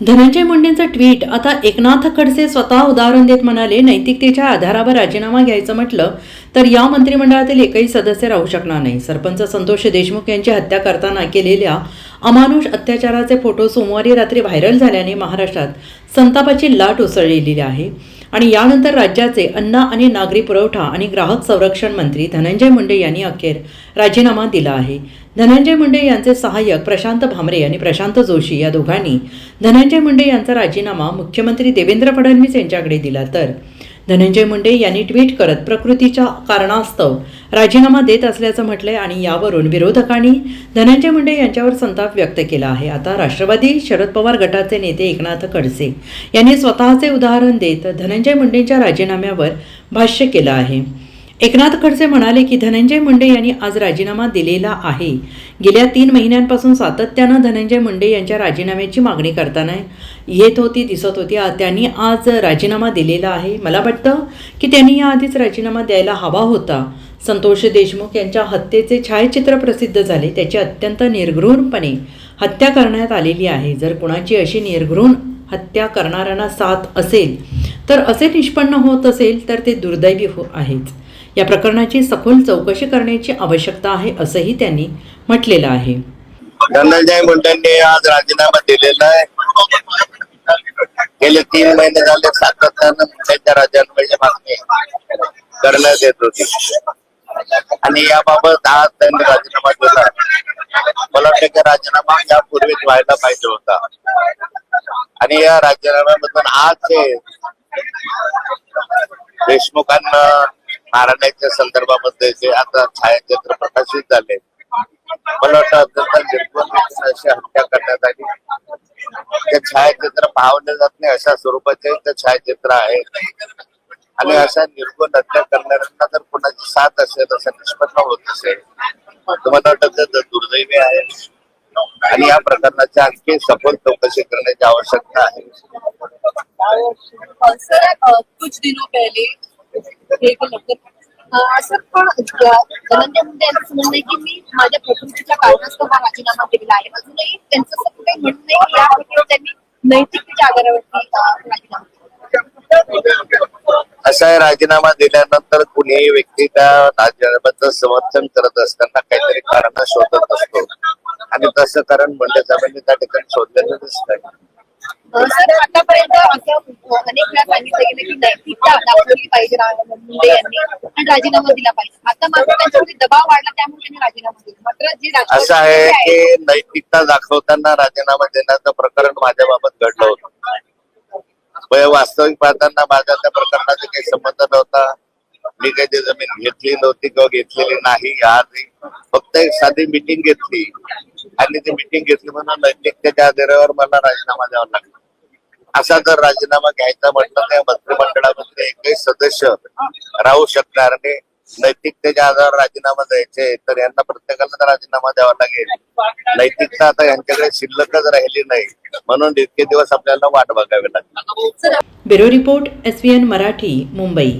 Dhananjay मुंडेंचं tweet आता एकनाथ खडसे स्वतः उदाहरण देत म्हणाले नैतिकतेच्या आधारावर राजीनामा घ्यायचं म्हटलं तर या मंत्रिमंडळातील एकही सदस्य राहू शकणार नाही. सरपंच संतोष देशमुख यांची हत्या करताना केलेल्या अमानुष अत्याचाराचे फोटो सोमवारी रात्री व्हायरल झाल्याने महाराष्ट्रात संतापाची लाट उसळलेली आहे. आणि यानंतर राज्याचे अन्न आणि नागरी पुरवठा आणि ग्राहक संरक्षण मंत्री धनंजय मुंडे यांनी अखेर राजीनामा दिला आहे. धनंजय मुंडे यांचे सहाय्यक प्रशांत भामरे आणि प्रशांत जोशी या दोघांनी धनंजय मुंडे यांचा राजीनामा मुख्यमंत्री देवेंद्र फडणवीस यांच्याकडे दिला तर धनंजय मुंडे यांनी ट्विट करत प्रकृतीच्या कारणास्तव राजीनामा देत असल्याचं म्हटलंय आणि यावरून विरोधकांनी धनंजय मुंडे यांच्यावर संताप व्यक्त केला आहे. आता राष्ट्रवादी शरद पवार गटाचे नेते एकनाथ खडसे यांनी स्वतःचे उदाहरण देत धनंजय मुंडेंच्या राजीनाम्यावर भाष्य केलं आहे. एकनाथ खडसे म्हणाले की धनंजय मुंडे यांनी आज राजीनामा दिलेला आहे. गेल्या तीन महिन्यांपासून सातत्यानं धनंजय मुंडे यांच्या राजीनाम्याची मागणी करताना येत होती दिसत होती. त्यांनी आज राजीनामा दिलेला आहे. मला वाटतं की त्यांनी याआधीच राजीनामा द्यायला हवा होता. संतोष देशमुख यांच्या हत्येचे छायाचित्र प्रसिद्ध झाले. त्याची अत्यंत निर्घृणपणे हत्या करण्यात आलेली आहे. जर कुणाची अशी निर्घृण हत्या करणाऱ्यांना साथ असेल तर असे निष्पन्न होत असेल तर ते दुर्दैवी हो आहेच या प्रकरणाची सखोल चौकशी करण्याची आवश्यकता आहे असंही त्यांनी म्हटलेलं आहे. धनंजय मुंडेंनी आज राजीनामा दिलेला आहे. गेले तीन महिने झाले सातत्यानं त्यांच्या राजीनाम्याची म्हणजे मागणी करण्यात येत होती. आणि याबाबत आज त्यांनी राजीनामा दिला. मला वाटतं राजीनामा यापूर्वीच व्हायला पाहिजे होता. आणि या राजीनाम्यामधून आज देशमुखांना मारण्याच्या संदर्भामध्ये जे आता छायाचित्र प्रकाशित झाले मला वाटतं अत्यंत निर्बंध अशी हत्या करण्यात आली ते छायाचित्र पाहवले जात नाही अशा स्वरूपाचे ते छायाचित्र आहे. आणि अशा निर्गुण हत्या करणाऱ्यांना जर कोणाची साथ असेल असं निष्पन्न होत असेल तर मला वाटतं ते दुर्दैवी आहे. आणि या प्रकरणाची आणखी सखोल चौकशी करण्याची आवश्यकता आहे. सर कुछ दिनों पहले एक सर पण धनंजय मुंडे यांचं म्हणणं आहे की मी माझ्या प्रकृतीच्या कारणास्तव हा राजीनामा दिलेला आहे. अजूनही त्यांचं असं काही म्हणणं नाही की या त्यांनी नैतिकतेच्या आधारावरती राजीनामा असा आहे, राजीनामा दिल्यानंतर कुणीही व्यक्ती त्या राजीनाम्याचं समर्थन करत असताना काहीतरी कारण शोधत असतो. आणि तसं कारण मुंडे साहेबांनी त्या ठिकाणी शोधलेलं दिसतंय सर आतापर्यंत अनेक वेळा सांगितलं गेलं की नैतिकता दाखवली पाहिजे मुंडे यांनी आणि राजीनामा दिला पाहिजे. आता मात्र त्यांच्यावरती दबाव वाढला त्यामुळे त्यांनी राजीनामा दिला. मात्र जे असं आहे की नैतिकता दाखवताना राजीनामा देण्याचं प्रकरण माझ्या बाबत घडलं होतं. पण वास्तविक पाहताना माझ्या त्या प्रकरणाचा काही संबंध नव्हता. मी काही ती जमीन घेतली नव्हती किंवा घेतलेली नाही आजही. फक्त एक साधी मिटिंग घेतली. आणि ती मिटिंग घेतली म्हणून नैतिकतेच्या आधारावर मला राजीनामा द्यावा लागला. असा जर राजीनामा घ्यायचा म्हटलं तर मंत्रिमंडळामध्ये एकही सदस्य राहू शकणार नाही. नैतिकतेच्या आधारावर राजीनामा द्यायचे तर यांना प्रत्येकाला तर राजीनामा द्यावा लागेल. नैतिकता आता यांच्याकडे शिल्लकच राहिली नाही. म्हणून इतके दिवस आपल्याला वाट बघावी लागली. Bureau report S Marathi Mumbai.